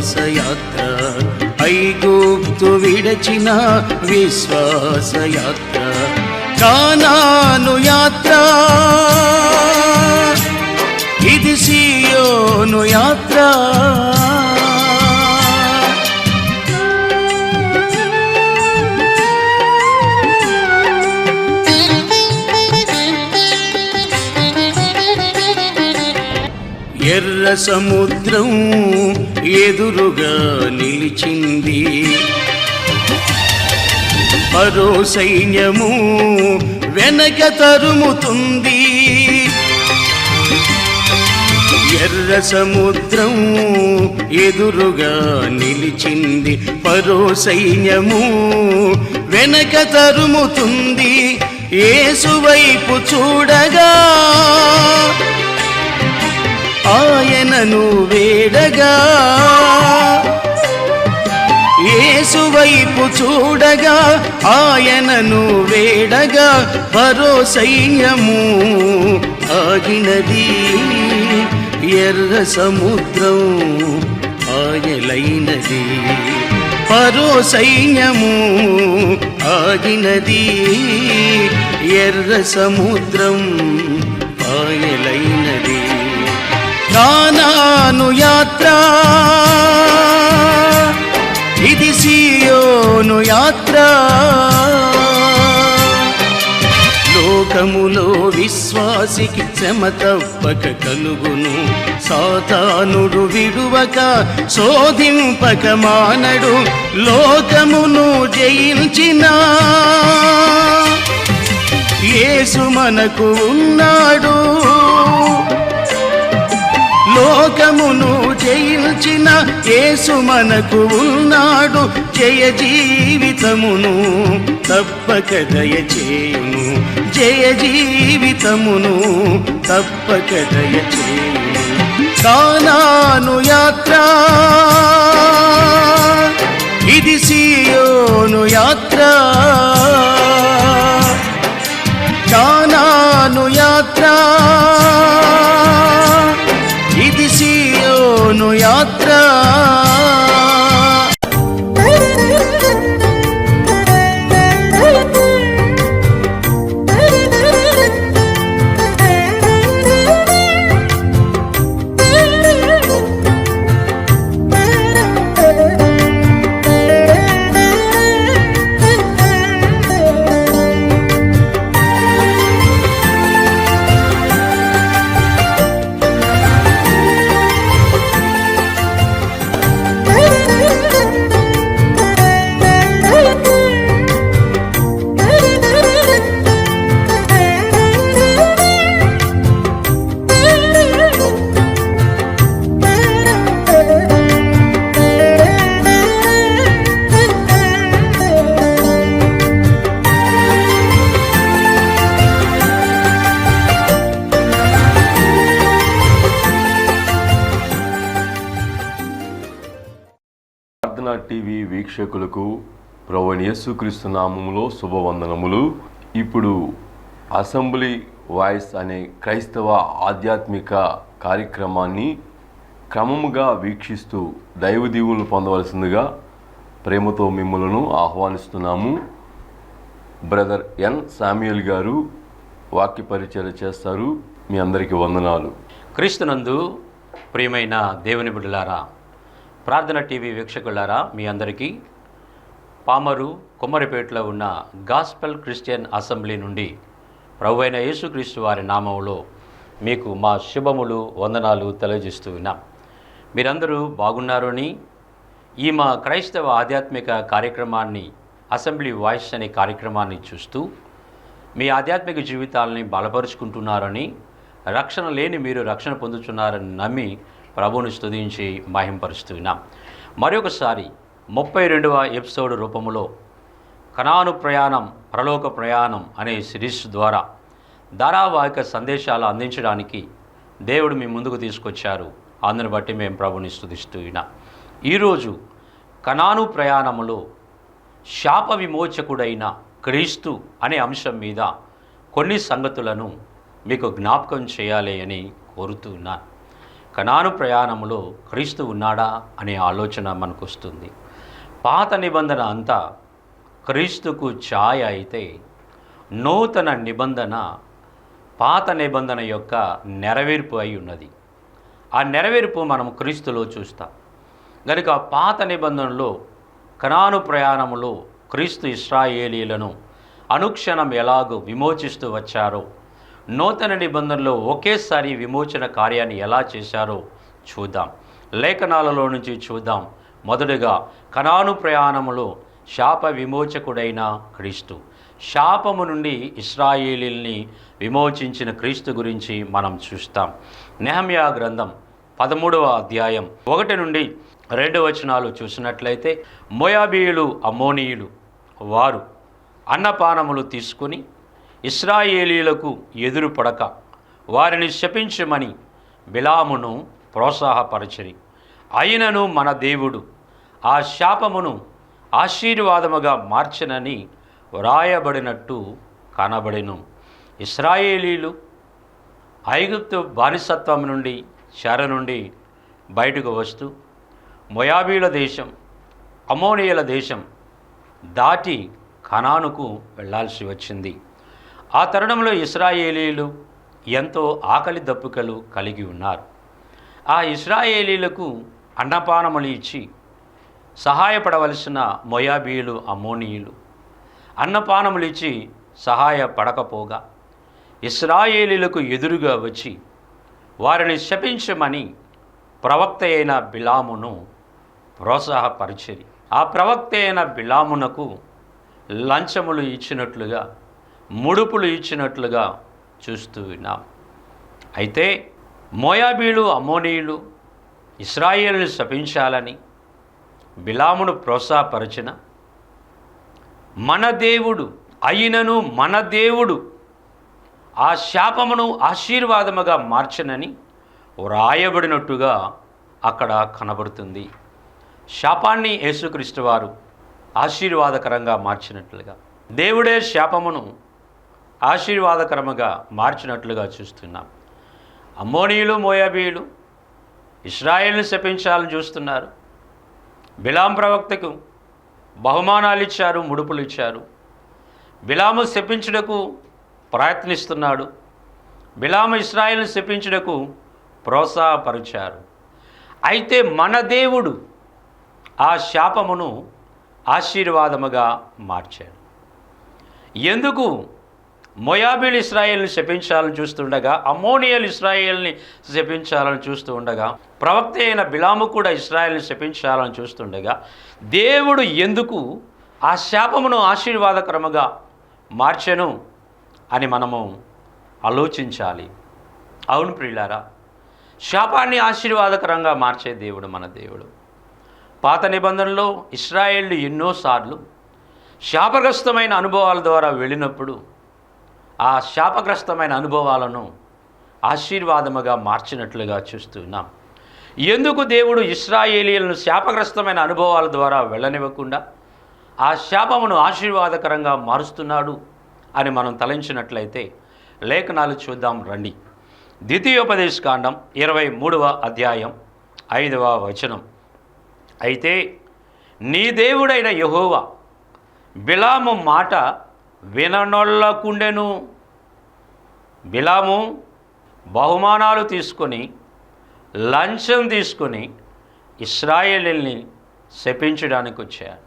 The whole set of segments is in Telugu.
విశ్వాసయాత్ర. ఐగుప్తు విడచిన విశ్వాసయాత్ర. కానాను యాత్ర. ఇది సియోను యాత్ర. సముద్రం ఎదురుగా నిలిచింది. మరో సైన్యము వెనక తరుముతుంది. ఎర్ర సముద్రం ఎదురుగా నిలిచింది. పరో సైన్యము వెనక తరుముతుంది. ఏసువైపు చూడగా ఆయనను వేడగా ఏసువైపు చూడగా ఆయనను వేడగా పరో ఆగినది ఎర్ర సముద్రం ఆయలైనది పరో సైన్యము ఆగినది ఎర్ర సముద్రం కానాను యాత్ర. ఇది సీయోను యాత్ర. లోకములో విశ్వాసికి శ్రమ తప్పక కలుగును. సాతానుడు విడువక శోధింపక మానడు. లోకమును జయించిన యేసు మనకు ఉన్నాడు. లోకమును జయించిన యేసు మనకు ఉన్నాడు. జయ జీవితమును తప్పక దయచేయును జయ జీవితమును తప్పక దయచేయును కానాను యాత్ర ఇది సియోను యాత్ర. కానాను యాత్ర ప్రార్థనా టీవీ వీక్షకులకు ప్రవణ యేసుక్రీస్తు నామములో శుభవందనములు. ఇప్పుడు అసెంబ్లీ వాయిస్ అనే క్రైస్తవ ఆధ్యాత్మిక కార్యక్రమాన్ని క్రమముగా వీక్షిస్తూ దైవ దీవులను పొందవలసిందిగా ప్రేమతో మిమ్మలను ఆహ్వానిస్తున్నాము. బ్రదర్ ఎన్ శామ్యుయల్ గారు వాక్య పరిచయం చేస్తారు. మీ అందరికీ వందనాలు. క్రీస్తునందు ప్రియమైన దేవుని బిడ్డలారా ప్రార్థన టీవీ వీక్షకులారా మీ అందరికీ పామరు కుమ్మరిపేటలో ఉన్న గాస్పెల్ క్రిస్టియన్ అసెంబ్లీ నుండి ప్రభు అయిన యేసుక్రీస్తు వారి నామంలో మీకు మా శుభములు వందనాలు తెలియజేస్తూ ఉన్నాం. మీరందరూ బాగున్నారని ఈ మా క్రైస్తవ ఆధ్యాత్మిక కార్యక్రమాన్ని అసెంబ్లీ వాయిస్ అనే కార్యక్రమాన్ని చూస్తూ మీ ఆధ్యాత్మిక జీవితాలని బలపరుచుకుంటున్నారని రక్షణ లేని మీరు రక్షణ పొందుతున్నారని నమ్మి ప్రభువును స్తుతించి మహింపరుస్తున్నాం. మరొకసారి ముప్పై రెండవ ఎపిసోడ్ రూపంలో కణాను ప్రయాణం ప్రలోక ప్రయాణం అనే సిరీస్ ద్వారా ధారావాహిక సందేశాలు అందించడానికి దేవుడు మీ ముందుకు తీసుకొచ్చారు. అందుని బట్టి మేము ప్రభుని స్తుతిస్తూ ఈరోజు కణాను ప్రయాణములో శాప విమోచకుడైన క్రీస్తు అనే అంశం మీద కొన్ని సంగతులను మీకు జ్ఞాపకం చేయాలి అని కోరుతున్నాను. కణాను ప్రయాణములో క్రీస్తు ఉన్నాడా అనే ఆలోచన మనకు వస్తుంది పాత నిబంధన అంతా క్రీస్తుకు ఛాయ అయితే నూతన నిబంధన పాత నిబంధన యొక్క నెరవేర్పు అయి ఉన్నది. ఆ నెరవేర్పు మనం క్రీస్తులో చూస్తాం. కనుక పాత నిబంధనలో కణాను ప్రయాణములో క్రీస్తు ఇస్రాయేలీలను అనుక్షణం ఎలాగో విమోచిస్తూ వచ్చారో నూతన నిబంధనలో ఒకేసారి విమోచన కార్యాన్ని ఎలా చేశారో చూద్దాం. లేఖనాలలో నుంచి చూద్దాం. మొదటగా కణాను ప్రయాణములో శాప విమోచకుడైన క్రీస్తు. శాపము నుండి ఇస్రాయేలీల్ని విమోచించిన క్రీస్తు గురించి మనం చూస్తాం. నెహమ్యా గ్రంథం పదమూడవ అధ్యాయం ఒకటి నుండి రెండు వచనాలు చూసినట్లయితే మోయాబీయులు అమోనీయులు వారు అన్నపానములు తీసుకుని ఇస్రాయేలీలకు ఎదురుపడక వారిని శపించమని బిలామును ప్రోత్సాహపరచరి. అయినను మన దేవుడు. ఆ శాపమును ఆశీర్వాదముగా మార్చనని వ్రాయబడినట్టు కనబడెను. ఇస్రాయేలీలు ఐగుప్తు బానిసత్వం నుండి చెర నుండి బయటకు వస్తూ మొయాబీల దేశం అమోనియల దేశం దాటి కనానుకు వెళ్ళాల్సి వచ్చింది. ఆ తరుణంలో ఇస్రాయేలీలు ఎంతో ఆకలి దప్పుకలు కలిగి ఉన్నారు. ఆ ఇస్రాయేలీలకు అన్నపానములు ఇచ్చి సహాయపడవలసిన మొయాబీయులు అమోనీయులు అన్నపానములు ఇచ్చి సహాయపడకపోగా ఇస్రాయేలీలకు ఎదురుగా వచ్చి వారిని శపించమని ప్రవక్త అయిన బిలామును ప్రోత్సాహపరిచేది. ఆ ప్రవక్త అయిన బిలామునకు లంచములు ఇచ్చినట్లుగా ముడుపులు ఇచ్చినట్లుగా చూస్తూ విన్నాం. అయితే మోయాబీలు అమోనీయులు ఇస్రాయేల్ని శపించాలని బిలామును ప్రోత్సాహపరచిన మన దేవుడు అయినను మన దేవుడు ఆ శాపమును ఆశీర్వాదముగా మార్చనని వ్రాయబడినట్టుగా అక్కడ కనబడుతుంది. శాపాన్ని యేసుక్రీస్తు వారు ఆశీర్వాదకరంగా మార్చినట్లుగా. దేవుడే శాపమును ఆశీర్వాదకరముగా మార్చినట్లుగా చూస్తున్నాం. అమ్మోనీయులు మోయాబీయులు ఇస్రాయేల్ని శపించాలని చూస్తున్నారు. బిలాం ప్రవక్తకు బహుమానాలు ఇచ్చారు ముడుపులు ఇచ్చారు బిలాము శపించుటకు ప్రయత్నిస్తున్నాడు. బిలాము ఇస్రాయేల్ని శపించుటకు ప్రోత్సాహపరిచారు. అయితే మన దేవుడు ఆ శాపమును ఆశీర్వాదముగా మార్చాడు. ఎందుకు? మొయాబిల్ ఇస్రాయేల్ని శపించాలని చూస్తుండగా అమోనియల్ ఇస్రాయేల్ని శపించాలని చూస్తూ ఉండగా ప్రవక్త అయిన బిలాము కూడా ఇస్రాయేల్ని శపించాలని చూస్తుండగా దేవుడు ఎందుకు ఆ శాపమును ఆశీర్వాదకరముగా మార్చెను అని మనము ఆలోచించాలి. అవును ప్రియులారా శాపాన్ని ఆశీర్వాదకరంగా మార్చే దేవుడు మన దేవుడు. పాత నిబంధనలో ఇస్రాయేళ్ళు ఎన్నోసార్లు శాపగ్రస్తమైన అనుభవాల ద్వారా వెళ్ళినప్పుడు ఆ శాపగ్రస్తమైన అనుభవాలను ఆశీర్వాదముగా మార్చినట్లుగా చూస్తున్నాం ఎందుకు దేవుడు ఇస్రాయేలీలను శాపగ్రస్తమైన అనుభవాల ద్వారా వెళ్ళనివ్వకుండా ఆ శాపమును ఆశీర్వాదకరంగా మారుస్తున్నాడు అని మనం తలంచినట్లయితే లేఖనాలు చూద్దాం రండి. ద్వితీయోపదేశ కాండం ఇరవై మూడవ అధ్యాయం ఐదవ వచనం. అయితే నీ దేవుడైన యహోవ బిలాము మాట విననొల్లకుండెను. బిలాము బహుమానాలు తీసుకొని లంచం తీసుకొని ఇస్రాయేలీల్ని శపించడానికి వచ్చాడు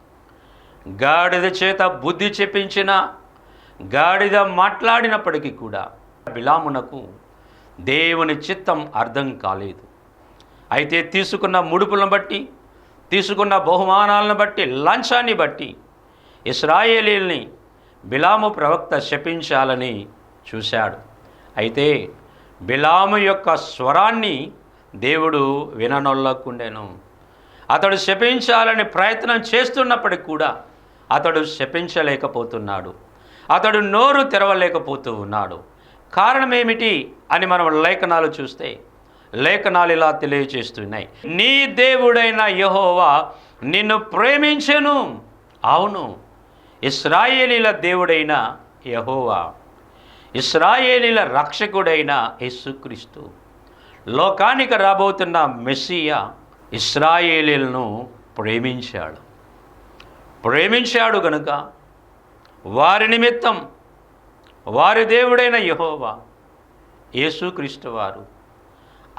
గాడిద చేత బుద్ధి చెప్పించిన గాడిద మాట్లాడినప్పటికీ కూడా బిలామునకు దేవుని చిత్తం అర్థం కాలేదు. అయితే తీసుకున్న ముడుపులను బట్టి తీసుకున్న బహుమానాలను బట్టి లంచాన్ని బట్టి ఇస్రాయేలీల్ని బిలాము ప్రవక్త శపించాలని చూశాడు. అయితే బిలాము యొక్క స్వరాన్ని దేవుడు విననొల్లకుండెను. అతడు శపించాలని ప్రయత్నం చేస్తున్నప్పటికి కూడా అతడు శపించలేకపోతున్నాడు. అతడు నోరు తెరవలేకపోతూ ఉన్నాడు. కారణం ఏమిటి అని మనం లేఖనాలు చూస్తే లేఖనాలు ఇలా తెలియచేస్తున్నాయి. నీ దేవుడైన యహోవా నిన్ను ప్రేమించెను. అవును. ఇస్రాయేలీల దేవుడైన యహోవా ఇస్రాయేలీల రక్షకుడైన యేసుక్రీస్తు లోకానికి రాబోతున్న మెస్సియ ఇస్రాయేలీలను ప్రేమించాడు. ప్రేమించాడు గనుక వారి నిమిత్తం వారి దేవుడైన యహోవా యేసుక్రీస్తు వారు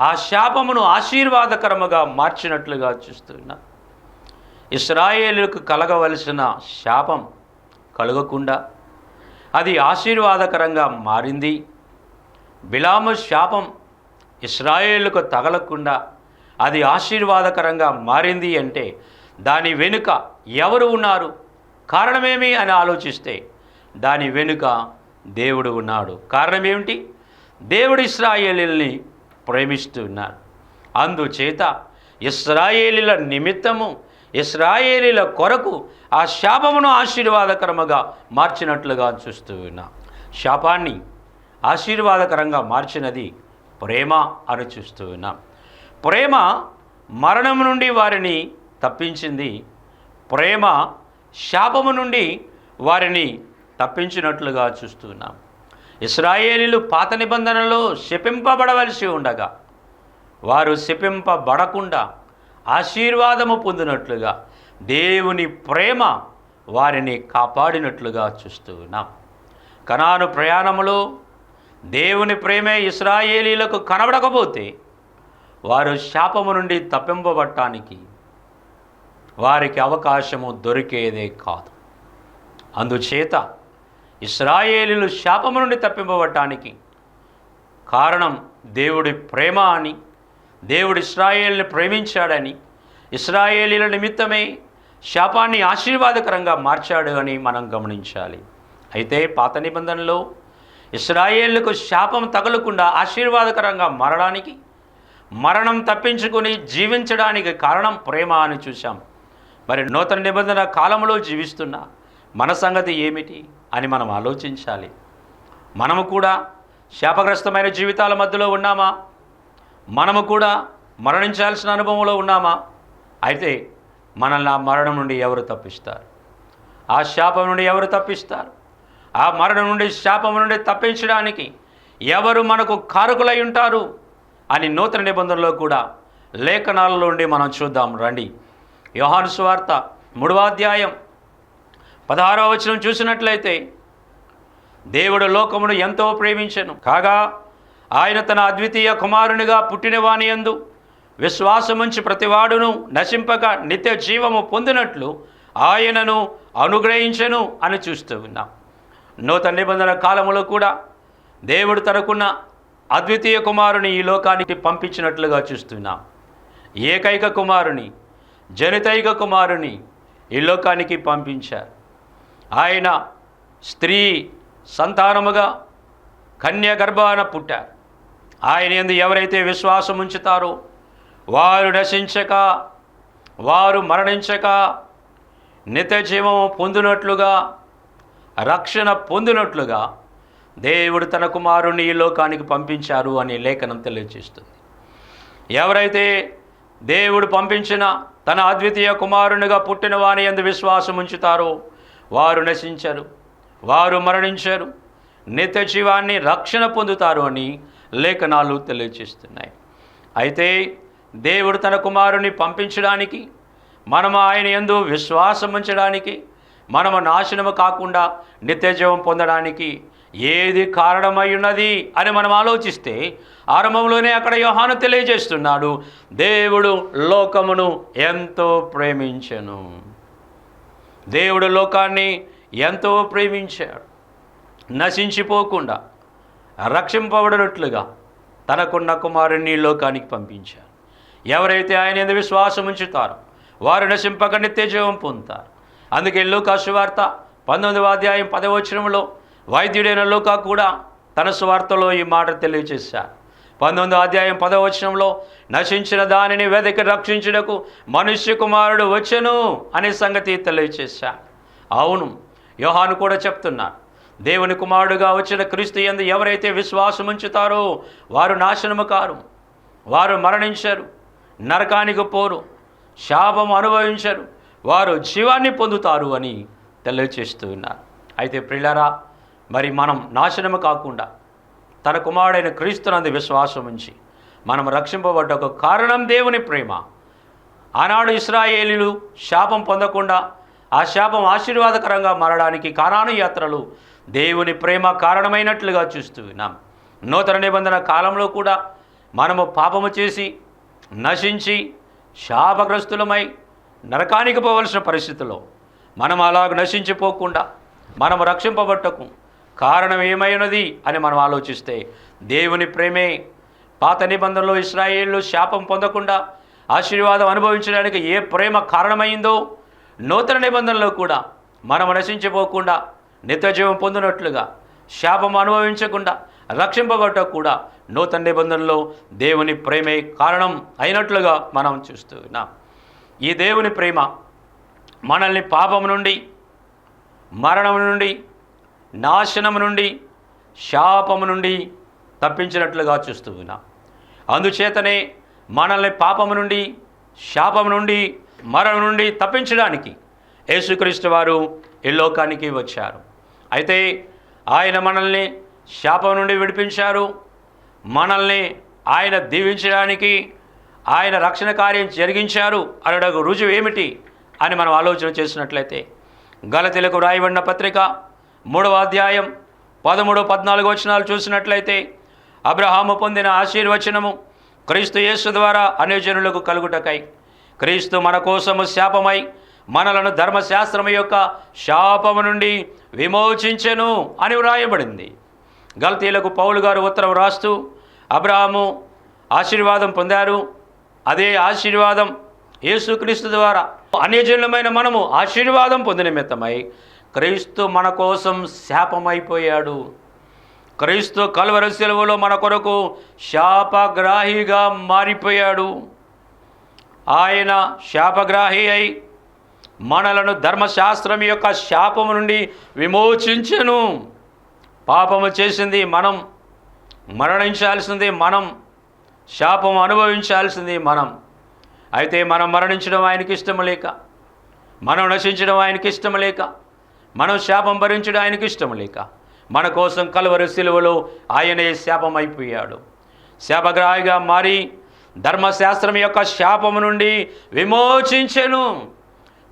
ఆ శాపమును ఆశీర్వాదకరముగా మార్చినట్లుగా చూస్తున్నా ఇస్రాయేలుకు కలగవలసిన శాపం కలగకుండా. అది ఆశీర్వాదకరంగా మారింది. బిలాము శాపం ఇస్రాయేలుకు తగలకుండా అది ఆశీర్వాదకరంగా మారింది అంటే దాని వెనుక ఎవరు ఉన్నారు? కారణమేమి అని ఆలోచిస్తే దాని వెనుక దేవుడు ఉన్నాడు. కారణం ఏమిటి దేవుడు ఇస్రాయేలీల్ని ప్రేమిస్తున్నారు. అందుచేత ఇస్రాయేలీల నిమిత్తము ఇస్రాయేలీల కొరకు ఆ శాపమును ఆశీర్వాదకరముగా మార్చినట్లుగా చూస్తూ ఉన్నా. శాపాన్ని ఆశీర్వాదకరంగా మార్చినది ప్రేమ అని చూస్తూ ఉన్నాం. ప్రేమ మరణం నుండి వారిని తప్పించింది ప్రేమ శాపము నుండి వారిని తప్పించినట్లుగా చూస్తున్నాం ఇస్రాయేలీలు పాత నిబంధనలో శపింపబడవలసి ఉండగా వారు శపింపబడకుండా ఆశీర్వాదము పొందినట్లుగా దేవుని ప్రేమ వారిని కాపాడినట్లుగా చూస్తూ ఉన్నాం. కనాను ప్రయాణములో దేవుని ప్రేమే ఇస్రాయేలీలకు కనబడకపోతే వారు శాపము నుండి తప్పింపబట్టానికి వారికి అవకాశము దొరికేదే కాదు. అందుచేత ఇస్రాయేలీలు శాపము నుండి తప్పింపబట్టానికి కారణం దేవుడి ప్రేమ అని దేవుడు ఇస్రాయేల్ని ప్రేమించాడని ఇస్రాయేలీల నిమిత్తమే శాపాన్ని ఆశీర్వాదకరంగా మార్చాడు అని మనం గమనించాలి. అయితే పాత నిబంధనలో ఇస్రాయేళ్ళకు శాపం తగలకుండా ఆశీర్వాదకరంగా మారడానికి మరణం తప్పించుకొని జీవించడానికి కారణం ప్రేమ అని చూశాం. మరి నూతన నిబంధన కాలంలో జీవిస్తున్న మన సంగతి ఏమిటి అని మనం ఆలోచించాలి. మనము కూడా శాపగ్రస్తమైన జీవితాల మధ్యలో ఉన్నామా? మనము కూడా మరణించాల్సిన అనుభవంలో ఉన్నామా? అయితే మనల్ని ఆ మరణం నుండి ఎవరు తప్పిస్తారు? ఆ శాపం నుండి ఎవరు తప్పిస్తారు? ఆ మరణం నుండి శాపం నుండి తప్పించడానికి ఎవరు మనకు కారకులై ఉంటారు? అని నూతన నిబంధనలో కూడా లేఖనాలలో ఉండి మనం చూద్దాం. రండి. యోహాను సువార్త మూడవ అధ్యాయం పదహారవ వచనం చూసినట్లయితే దేవుడు లోకమును ఎంతో ప్రేమించను. కాగా ఆయన తన అద్వితీయ కుమారునిగా పుట్టినవాని యందు విశ్వాసముంచి ప్రతివాడును నశింపక నిత్య జీవము పొందినట్లు ఆయనను అనుగ్రహించెను అని చూస్తూ ఉన్నాం. నూతన నిబంధన కాలంలో కూడా దేవుడు తరకున్న అద్వితీయ కుమారుని ఈ లోకానికి పంపించినట్లుగా చూస్తున్నాం ఏకైక కుమారుని జనితైక కుమారుని ఈ లోకానికి పంపించారు. ఆయన స్త్రీ సంతానముగా కన్య గర్భాన పుట్టారు. ఆయన ఎందు ఎవరైతే విశ్వాసం ఉంచుతారో వారు నశించక వారు మరణించక నిత్యజీవం పొందినట్లుగా రక్షణ పొందినట్లుగా దేవుడు తన కుమారుని ఈ లోకానికి పంపించారు అనే లేఖనం తెలియజేస్తుంది. ఎవరైతే దేవుడు పంపించిన తన అద్వితీయ కుమారునిగా పుట్టిన వాని ఎందు విశ్వాసం ఉంచుతారో వారు నశించరు వారు మరణించరు నిత్య జీవాన్ని రక్షణ పొందుతారు అని లేఖనాలు తెలియజేస్తున్నాయి అయితే దేవుడు తన కుమారుని పంపించడానికి మనము ఆయన ఎందు విశ్వాసం ఉంచడానికి మనము నాశనము కాకుండా నిత్యజీవం పొందడానికి ఏది కారణమై ఉన్నది అని మనం ఆలోచిస్తే ఆరంభంలోనే అక్కడ యోహాను తెలియజేస్తున్నాడు దేవుడు లోకమును ఎంతో ప్రేమించను. దేవుడు లోకాన్ని ఎంతో ప్రేమించాడు. నశించిపోకుండా రక్షింపబడినట్లుగా తనకున్న కుమారుణ్ణి లోకానికి పంపించారు. ఎవరైతే ఆయన ఎందు విశ్వాసం ఉంచుతారో వారు నశింపక నిత్యజీవం పొందుతారు. అందుకే లూకా సువార్త పంతొమ్మిదవ అధ్యాయం పదవచనంలో వైద్యుడైన లోకా కూడా తన స్వార్తలో ఈ మాట తెలియజేశారు. పంతొమ్మిదో అధ్యాయం పదవచనంలో నశించిన దానిని వెదకి రక్షించుటకు మనుష్య కుమారుడు వచ్చెను అనే సంగతి తెలియజేశారు. అవును యోహాను కూడా చెప్తున్నాడు దేవుని కుమారుడుగా వచ్చిన క్రీస్తు ఎందు ఎవరైతే విశ్వాసం ఉంచుతారో వారు నాశనము కారు. వారు మరణించరు. నరకానికి పోరు. శాపం అనుభవించరు. వారు జీవాన్ని పొందుతారు అని తెలియచేస్తూ ఉన్నారు అయితే ప్రిల్లరా మరి మనం నాశనము కాకుండా తన కుమారుడైన క్రీస్తునందు విశ్వాసం ఉంచి మనం రక్షింపబడ్డ ఒక కారణం దేవుని ప్రేమ. ఆనాడు ఇస్రాయేలీలు శాపం పొందకుండా ఆ శాపం ఆశీర్వాదకరంగా మారడానికి కానాను యాత్రలు దేవుని ప్రేమ కారణమైనట్లుగా చూస్తూ ఉన్నాం నూతన నిబంధన కాలంలో కూడా మనము పాపము చేసి నశించి శాపగ్రస్తులమై నరకానికి పోవలసిన పరిస్థితుల్లో మనం అలా నశించిపోకుండా మనం రక్షింపబట్టకు కారణం ఏమైనది అని మనం ఆలోచిస్తే దేవుని ప్రేమే పాత నిబంధనలో ఇస్రాయేళ్ళు శాపం పొందకుండా ఆశీర్వాదం అనుభవించడానికి ఏ ప్రేమ కారణమైందో నూతన నిబంధనలో కూడా మనం నశించిపోకుండా నిత్యజీవం పొందినట్లుగా శాపం అనుభవించకుండా రక్షింపబట్టకు కూడా నూతన నిబంధనలో దేవుని ప్రేమే కారణం అయినట్లుగా మనం చూస్తూ ఉన్నాం. ఈ దేవుని ప్రేమ మనల్ని పాపం నుండి మరణం నుండి నాశనం నుండి శాపము నుండి తప్పించినట్లుగా చూస్తూ ఉన్నాం. అందుచేతనే మనల్ని పాపము నుండి శాపం నుండి మరణం నుండి తప్పించడానికి యేసుక్రీస్తు వారు ఈ లోకానికి వచ్చారు. అయితే ఆయన మనల్ని శాపం నుండి విడిపించారు. మనల్ని ఆయన దీవించడానికి ఆయన రక్షణ కార్యం జరిగించారు అనడకు రుజువు ఏమిటి అని మనం ఆలోచన చేసినట్లయితే గలతీలకు రాయబడిన పత్రిక మూడవ అధ్యాయం పదమూడు పద్నాలుగు వచనాలు చూసినట్లయితే అబ్రహాము పొందిన ఆశీర్వచనము క్రీస్తు యేసు ద్వారా అనేజనులకు కలుగుటకై క్రీస్తు మన కోసము శాపమై మనలను ధర్మశాస్త్రం యొక్క శాపము నుండి విమోచించెను అని వ్రాయబడింది. గల్తీలకు పౌలు గారు ఉత్తరం రాస్తూ అబ్రహాము ఆశీర్వాదం పొందారు అదే ఆశీర్వాదం యేసుక్రీస్తు ద్వారా అన్యజనులమైన మనము ఆశీర్వాదం పొందిన నిమిత్తమై క్రీస్తు మన కోసం శాపమైపోయాడు. క్రీస్తు కలువర సెలవులో మన కొరకు శాపగ్రాహిగా మారిపోయాడు. ఆయన శాపగ్రాహి అయి మనలను ధర్మశాస్త్రం యొక్క శాపము నుండి విమోచించను. పాపము చేసింది మనం మరణించాల్సింది మనం శాపం అనుభవించాల్సింది మనం. అయితే మనం మరణించడం ఆయనకి ఇష్టం లేక మనం నశించడం ఆయనకి ఇష్టం లేక మనం శాపం భరించడం ఆయనకి ఇష్టం లేక మన కోసం కలువరు శిలువలో ఆయనే శాపం అయిపోయాడు శాపగ్రాహిగా మారి ధర్మశాస్త్రం యొక్క శాపము నుండి విమోచించెను.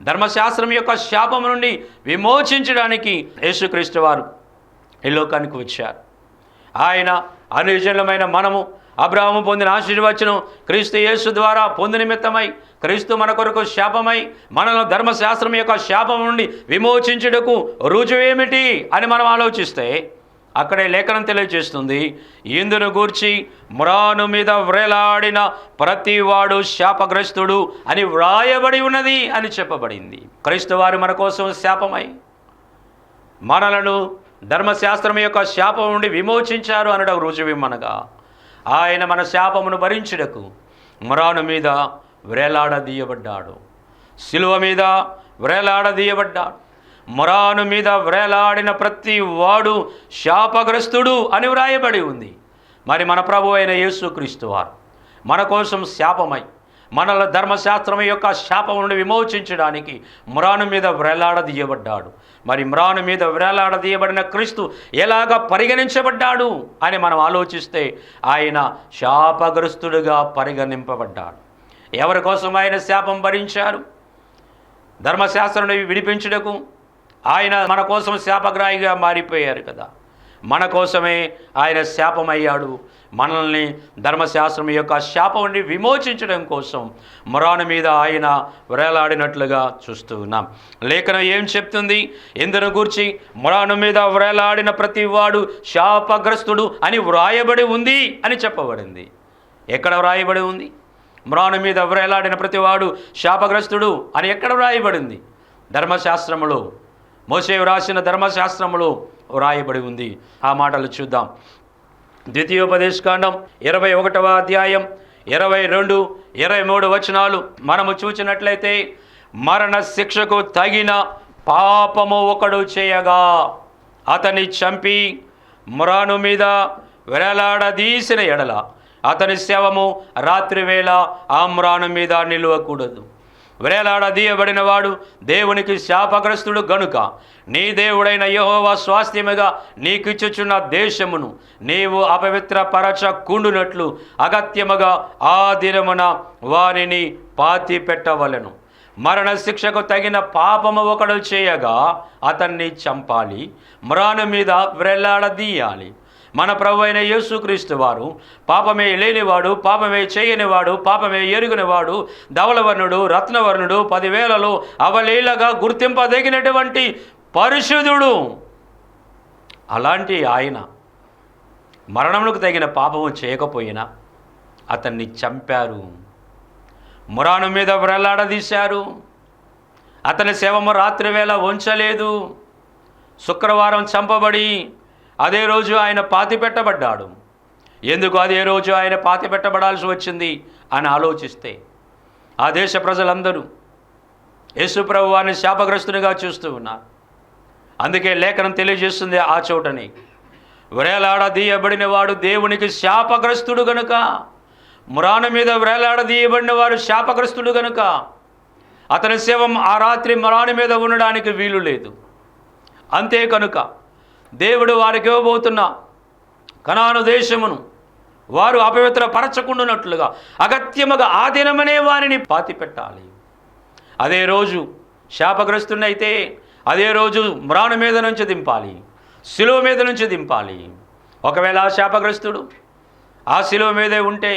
ధర్మశాస్త్రం యొక్క శాపం నుండి విమోచించడానికి యేసుక్రీస్తు వారు ఈ లోకానికి వచ్చారు. ఆయన అనుజనులమైన మనము అబ్రాహము పొందిన ఆశీర్వచనం క్రీస్తు యేసు ద్వారా పొంది నిమిత్తమై క్రీస్తు మన కొరకు శాపమై మనలో ధర్మశాస్త్రం యొక్క శాపం నుండి విమోచించుటకు రుజువు ఏమిటి అని మనం ఆలోచిస్తే అక్కడే లేఖనం తెలియజేస్తుంది. ఇందును గూర్చి మురాను మీద వ్రేలాడిన ప్రతివాడు శాపగ్రస్తుడు అని వ్రాయబడి ఉన్నది అని చెప్పబడింది. క్రైస్తవారు మన కోసం శాపమై మనలను ధర్మశాస్త్రం యొక్క శాపం నుండి విమోచించారు అనడం రుజువిమ్మనగా ఆయన మన శాపమును భరించుటకు మురాను మీద వ్రేలాడదీయబడ్డాడు. శిలువ మీద వ్రేలాడదీయబడ్డాడు. మొరాను మీద వ్రేలాడిన ప్రతి వాడు శాపగ్రస్తుడు అని వ్రాయబడి ఉంది. మరి మన ప్రభు అయిన యేసుక్రీస్తు వారు మన కోసం శాపమై మనల ధర్మశాస్త్రం యొక్క శాపం నుండి విమోచించడానికి మ్రాను మీద వ్రేలాడదీయబడ్డాడు మరి మ్రాను మీద వ్రేలాడదీయబడిన క్రీస్తు ఎలాగ పరిగణించబడ్డాడు అని మనం ఆలోచిస్తే ఆయన శాపగ్రస్తుడుగా పరిగణింపబడ్డాడు. ఎవరి కోసం ఆయన శాపం భరించారు? ధర్మశాస్త్రం విడిపించుటకు ఆయన మన కోసం శాపగ్రాహిగా మారిపోయారు కదా. మన కోసమే ఆయన శాపమయ్యాడు. మనల్ని ధర్మశాస్త్రం యొక్క శాపం నుండి విమోచించడం కోసం మొరాను మీద ఆయన వ్రేలాడినట్లుగా చూస్తూ ఉన్నాం. లేఖనం ఏం చెప్తుంది? ఇందును గూర్చి మొరాను మీద వ్రేలాడిన ప్రతివాడు శాపగ్రస్తుడు అని వ్రాయబడి ఉంది అని చెప్పబడింది. ఎక్కడ వ్రాయబడి ఉంది? మ్రాను మీద వ్రేలాడిన ప్రతివాడు శాపగ్రస్తుడు అని ఎక్కడ వ్రాయబడింది? ధర్మశాస్త్రములో మోసే వ్రాసిన ధర్మశాస్త్రములో వ్రాయబడి ఉంది. ఆ మాటలు చూద్దాం. ద్వితీయోపదేశకాండం ఇరవై ఒకటవ అధ్యాయం ఇరవై రెండు ఇరవై మూడు వచనాలు మనము చూచినట్లయితే మరణ శిక్షకు తగిన పాపము ఒకడు చేయగా అతని చంపి మురాను మీద వేలాడదీసిన ఎడల అతని శవము రాత్రివేళ ఆ మురాను మీద నిలవకూడదు. వ్రేలాడదీయబడిన వాడు దేవునికి శాపగ్రస్తుడు గనుక. నీ దేవుడైన యహోవా స్వాస్థ్యముగా నీకిచ్చుచున్న దేశమును నీవు అపవిత్ర పరచ కుండునట్లు అగత్యముగా ఆ దినమున వారిని పాతి పెట్టవలెను మరణ శిక్షకు తగిన పాపము ఒకడు చేయగా అతన్ని చంపాలి. మ్రాను మీద వ్రెల్లాడదీయాలి మన ప్రభు అయిన యేసుక్రీస్తు వారు పాపమే లేనివాడు పాపమే చేయనివాడు పాపమే ఎరుగునివాడు ధవలవర్ణుడు రత్నవర్ణుడు పదివేలలో అవలీలగా గుర్తింపదగినటువంటి పరిశుద్ధుడు. అలాంటి ఆయన మరణములకు తగిన పాపము చేయకపోయినా అతన్ని చంపారు. మురాను మీద వ్రలాడదీశారు. అతని శవము రాత్రి వేళ ఉంచలేదు. శుక్రవారం చంపబడి అదే రోజు ఆయన పాతి పెట్టబడ్డాడు. ఎందుకు అదే రోజు ఆయన పాతి పెట్టబడాల్సి వచ్చింది అని ఆలోచిస్తే ఆ దేశ ప్రజలందరూ యేసుప్రభు వారిని శాపగ్రస్తునిగా చూస్తూ ఉన్నారు. అందుకే లేఖనం తెలియజేస్తుంది ఆ చోటని. వ్రేలాడదీయబడిన వాడు దేవునికి శాపగ్రస్తుడు గనుక మురాణ మీద వ్రేలాడదీయబడిన వాడు శాపగ్రస్తుడు గనుక అతని శవం ఆ రాత్రి మురాణ మీద ఉండడానికి వీలు లేదు. అంతే కనుక దేవుడు వారికి ఇవ్వబోతున్న కణాను దేశమును వారు అపవిత్ర పరచకుండానట్లుగా అగత్యముగా ఆ దినమనే వారిని పాతి పెట్టాలి అదే రోజు శాపగ్రస్తున్నైతే అదే రోజు మ్రాను మీద నుంచి దింపాలి శిలువ మీద నుంచి దింపాలి. ఒకవేళ ఆ శాపగ్రస్తుడు ఆ శిలువ మీదే ఉంటే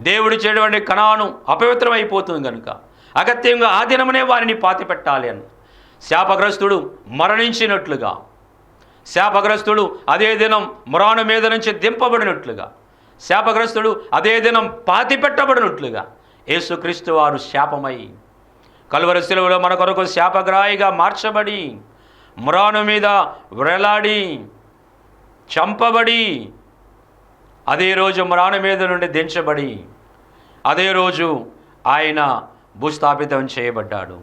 దేవుడు చేయటువంటి కణాను అపవిత్రమైపోతుంది కనుక అగత్యంగా ఆ దినమనే వారిని పాతి పెట్టాలి అని శాపగ్రస్తుడు మరణించినట్లుగా శాపగ్రస్తుడు అదే దినం మురాను మీద నుంచి దింపబడినట్లుగా. శాపగ్రస్తుడు అదే దినం పాతి పెట్టబడినట్లుగా. యేసుక్రీస్తు వారు శాపమై. కలువరి సెలవులో మన కొరకు శాపగ్రాయిగా మార్చబడి మురాను మీద వ్రేలాడి చంపబడి అదే రోజు మురాను మీద నుండి దించబడి అదే రోజు ఆయన భూస్థాపితం చేయబడ్డాడు.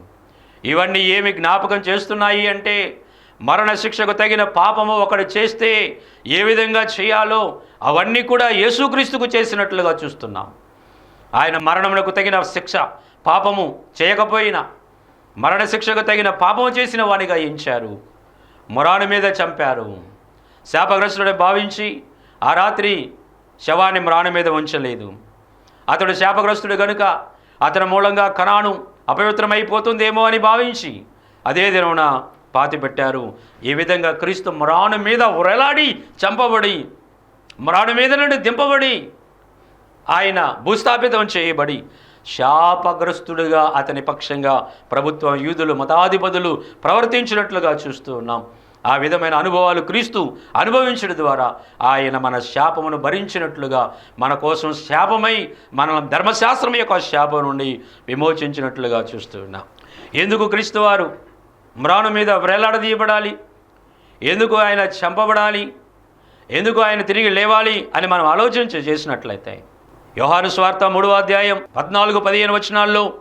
ఇవన్నీ ఏమి జ్ఞాపకం చేస్తున్నాయి అంటే మరణశిక్షకు తగిన పాపము ఒకడు చేస్తే ఏ విధంగా చేయాలో అవన్నీ కూడా యేసుక్రీస్తుకు చేసినట్లుగా చూస్తున్నాం. ఆయన మరణమునకు తగిన శిక్ష పాపము చేయకపోయినా మరణశిక్షకు తగిన పాపము చేసిన వానిగా ఎంచారు. మొరాను మీద చంపారు. శాపగ్రస్తుడు భావించి ఆ రాత్రి శవాన్ని మ్రాను మీద ఉంచలేదు. అతడు శాపగ్రస్తుడు గనుక అతని మూలంగా కణాను అపవిత్రమైపోతుందేమో అని భావించి అదే దినమున పాతి పెట్టారు ఈ విధంగా క్రీస్తు మ్రాను మీద ఉరలాడి చంపబడి మ్రాను మీద నుండి దింపబడి ఆయన భూస్థాపితం చేయబడి శాపగ్రస్తుడుగా అతని పక్షంగా ప్రభుత్వం యూదులు మతాధిపతులు ప్రవర్తించినట్లుగా చూస్తూ ఉన్నాం. ఆ విధమైన అనుభవాలు క్రీస్తు అనుభవించడం ద్వారా ఆయన మన శాపమును భరించినట్లుగా మన కోసం శాపమై మన ధర్మశాస్త్రం యొక్క శాపం నుండి విమోచించినట్లుగా చూస్తూ ఉన్నాం. ఎందుకు క్రీస్తు వారు మ్రాను మీద వ్రేలాడదీయబడాలి ఎందుకు ఆయన చంపబడాలి? ఎందుకు ఆయన తిరిగి లేవాలి అని మనం ఆలోచన చేసినట్లయితే యోహాను స్వార్థ మూడవ అధ్యాయం పద్నాలుగు పదిహేను వచనాల్లో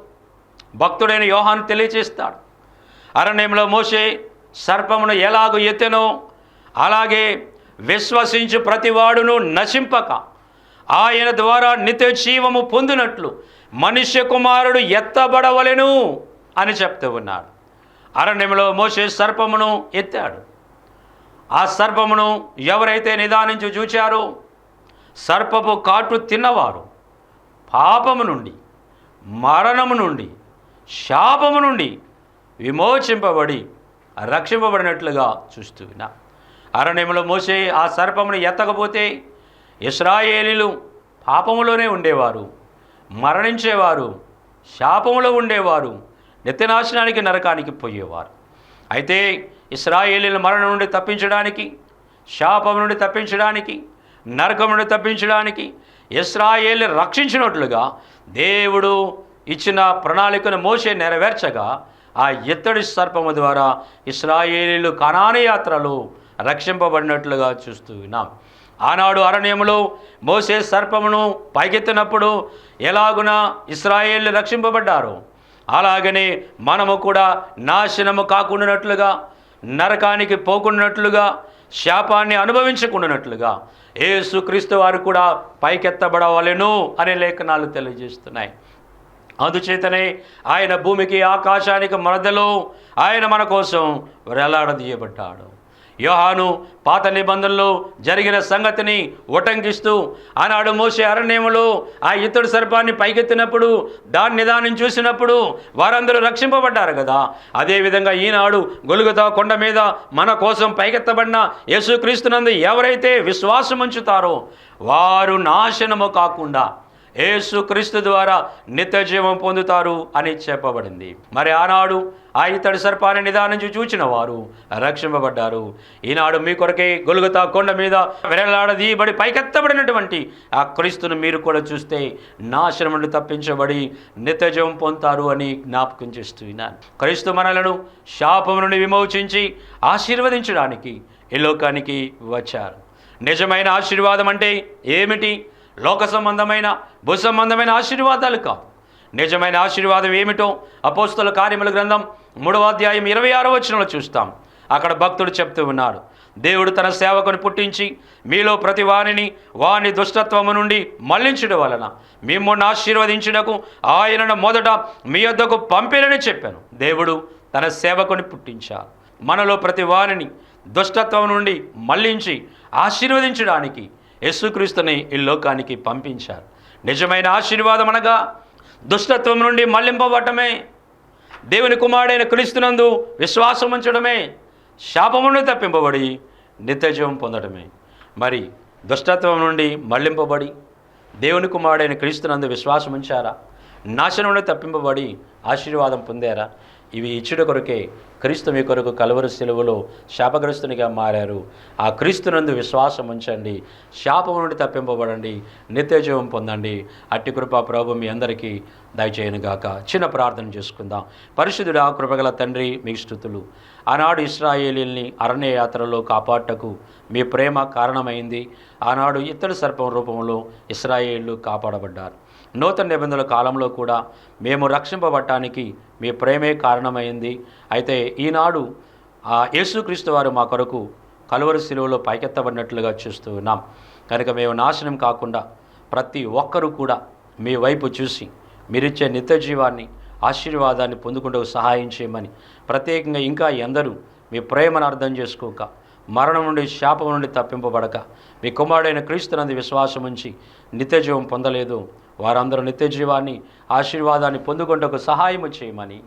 భక్తుడైన యోహాను తెలియచేస్తాడు. అరణ్యంలో మోసే సర్పమును ఎలాగో ఎత్తెనో అలాగే విశ్వసించు ప్రతివాడును నశింపక ఆయన ద్వారా నిత్య జీవము పొందినట్లు మనుష్య కుమారుడు ఎత్తబడవలెను అని చెప్తూ ఉన్నాడు. అరణ్యంలో మోసే సర్పమును ఎత్తాడు. ఆ సర్పమును ఎవరైతే నిదానించి చూచారో సర్పపు కాటు తిన్నవారు పాపము నుండి మరణము నుండి శాపము నుండి విమోచింపబడి రక్షింపబడినట్లుగా చూస్తూ విన్నా అరణ్యంలో మోసే ఆ సర్పమును ఎత్తకపోతే ఇస్రాయేలీలు పాపములోనే ఉండేవారు మరణించేవారు శాపములో ఉండేవారు నిత్యనాశనానికి నరకానికి పోయేవారు. అయితే ఇస్రాయేలీల మరణం నుండి తప్పించడానికి శాపం నుండి తప్పించడానికి నరకం నుండి తప్పించడానికి ఇస్రాయేలు రక్షించినట్లుగా దేవుడు ఇచ్చిన ప్రణాళికను మోసే నెరవేర్చగా ఆ ఎత్తడి సర్పము ద్వారా ఇస్రాయేలీలు కనాని రక్షింపబడినట్లుగా చూస్తూ ఉన్నాం. ఆనాడు అరణ్యములో మోసే సర్పమును పైకెత్తినప్పుడు ఎలాగున ఇస్రాయేళ్ళు రక్షింపబడ్డారు అలాగనే మనము కూడా నాశనము కాకుండానట్లుగా నరకానికి పోకుండానట్లుగా శాపాన్ని అనుభవించకుండానట్లుగా ఏసుక్రీస్తు వారు కూడా పైకెత్తబడవలను అనే లేఖనాలు తెలియజేస్తున్నాయి. అందుచేతనే ఆయన భూమికి ఆకాశానికి మరదలో ఆయన మన కోసం వేలాడదీయబడ్డాడు యోహాను పాత నిబంధనలో జరిగిన సంగతిని ఉటంకిస్తూ ఆనాడు మోసే అరణ్యములో ఆ ఇతడు సర్పాన్ని పైకెత్తినప్పుడు దాని నిదానం చూసినప్పుడు వారందరూ రక్షింపబడ్డారు కదా. అదేవిధంగా ఈనాడు గొలుగుతా కొండ మీద మన కోసం పైకెత్తబడిన యేసుక్రీస్తునందు ఎవరైతే విశ్వాసం ఉంచుతారో వారు నాశనము కాకుండా ఏసుక్రీస్తు ద్వారా నిత్యజీవం పొందుతారు అని చెప్పబడింది. మరి ఆనాడు ఆ ఇతడు సర్పాన్ని నిదానించి చూచిన వారు రక్షింపబడ్డారు. ఈనాడు మీ కొరకే గొలుగుతా కొండ మీద విరలాడదీయబడి పైకెత్తబడినటువంటి ఆ క్రీస్తును మీరు కూడా చూస్తే నాశనం నుండి తప్పించబడి నిత్యజం పొందుతారు అని జ్ఞాపకం చేస్తూ విన్నాను క్రీస్తు మనలను శాపం నుండి విమోచించి ఆశీర్వదించడానికి ఈ లోకానికి వచ్చారు. నిజమైన ఆశీర్వాదం అంటే ఏమిటి? లోక సంబంధమైన భూ సంబంధమైన ఆశీర్వాదాలు కాదు. నిజమైన ఆశీర్వాదం ఏమిటో అపోస్తుల కార్యముల గ్రంథం మూడవ అధ్యాయం ఇరవై ఆరో వచనంలో చూస్తాం. అక్కడ భక్తుడు చెప్తూ ఉన్నాడు దేవుడు తన సేవకుని పుట్టించి మీలో ప్రతి వారిని వాని దుష్టత్వము నుండి మళ్ళించడం వలన మిమ్మల్ని ఆశీర్వదించుటకు ఆయనను మొదట మీ వద్దకు పంపినని చెప్పాను. దేవుడు తన సేవకుని పుట్టించారు మనలో ప్రతి వారిని దుష్టత్వం నుండి మళ్ళించి ఆశీర్వదించడానికి యేసుక్రీస్తుని ఈ లోకానికి పంపించారు నిజమైన ఆశీర్వాదం అనగా దుష్టత్వం నుండి మళ్ళింపబడటమే. దేవుని కుమారుడైన క్రీస్తునందు విశ్వాసం ఉంచడమే. శాపమును నుండి తప్పింపబడి నిత్యజీవం పొందడమే. మరి దుష్టత్వం నుండి మళ్ళింపబడి దేవుని కుమారుడైన క్రీస్తునందు విశ్వాసం ఉంచారా? నాశనం నుండి తప్పింపబడి ఆశీర్వాదం పొందారా? ఇవి ఇచ్చుట కొరకే క్రీస్తు మీ కొరకు కలువరు సెలవులో శాపగ్రస్తునిగా మారారు. ఆ క్రీస్తునందు విశ్వాసం ఉంచండి. శాపం నుండి తప్పింపబడండి. నిత్యజీవం పొందండి. అట్టి కృప ప్రభు మీ అందరికీ దయచేయనుగాక. చిన్న ప్రార్థన చేసుకుందాం. పరిశుద్ధుడా కృపగల తండ్రి మీకు స్థుతులు. ఆనాడు ఇస్రాయేలీల్ని అరణ్య యాత్రలో కాపాడటకు మీ ప్రేమ కారణమైంది. ఆనాడు ఇత్తడి సర్పం రూపంలో ఇస్రాయేళ్ళు కాపాడబడ్డారు. నూతన నిబంధనల కాలంలో కూడా మేము రక్షింపబడటానికి మీ ప్రేమే కారణమైంది. అయితే ఈనాడు ఆ యేసుక్రీస్తు వారు మా కొరకు కలువరి శిలువలో పైకెత్తబడినట్లుగా చూస్తూ ఉన్నాం. కనుక మేము నాశనం కాకుండా ప్రతి ఒక్కరూ కూడా మీ వైపు చూసి మీరిచ్చే నిత్య జీవాన్ని ఆశీర్వాదాన్ని పొందుకుంటూ సహాయం చేయమని. ప్రత్యేకంగా ఇంకా ఎందరూ మీ ప్రేమను అర్థం చేసుకోక మరణం నుండి శాపం నుండి తప్పింపబడక మీ కుమారుడైన క్రీస్తునందు విశ్వాసం ఉంచి నిత్యజీవం పొందలేదు. వారందరూ నిత్యజీవాన్ని ఆశీర్వాదాన్ని పొందుకుంటకు సహాయము చేయమని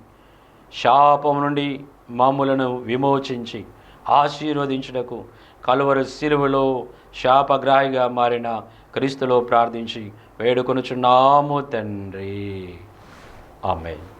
శాపం నుండి మామూలను విమోచించి ఆశీర్వదించుటకు కలువరు శిలువలో శాపగ్రాహిగా మారిన క్రీస్తులో ప్రార్థించి వేడుకొనుచున్నాము తండ్రి. 阿妹。